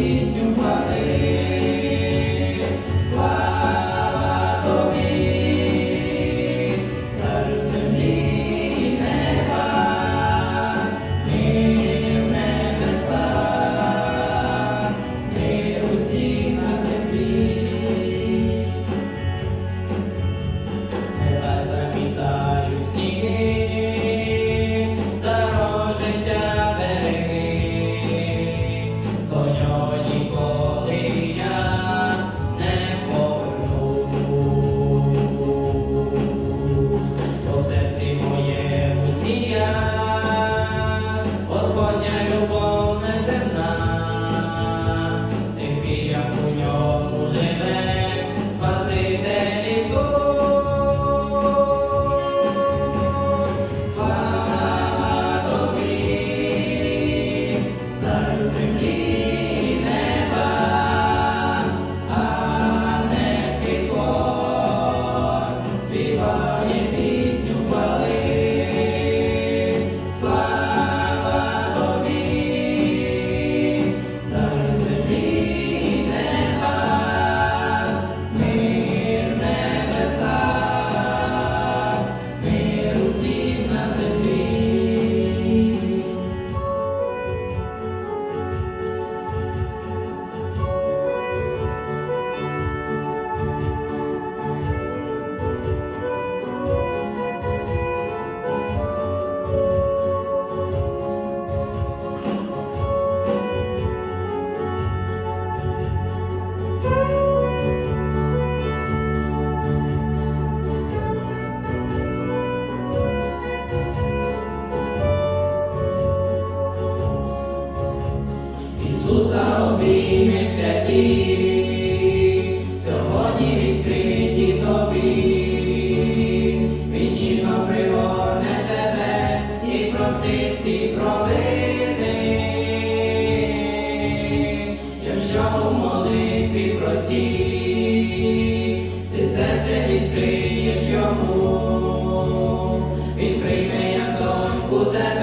Cristo. сьогодні відкриті тобі, він пригорне тебе і простить провини, якщо у молитві прості, ти серце відкриєш йому, він прийме, як доньку тебе.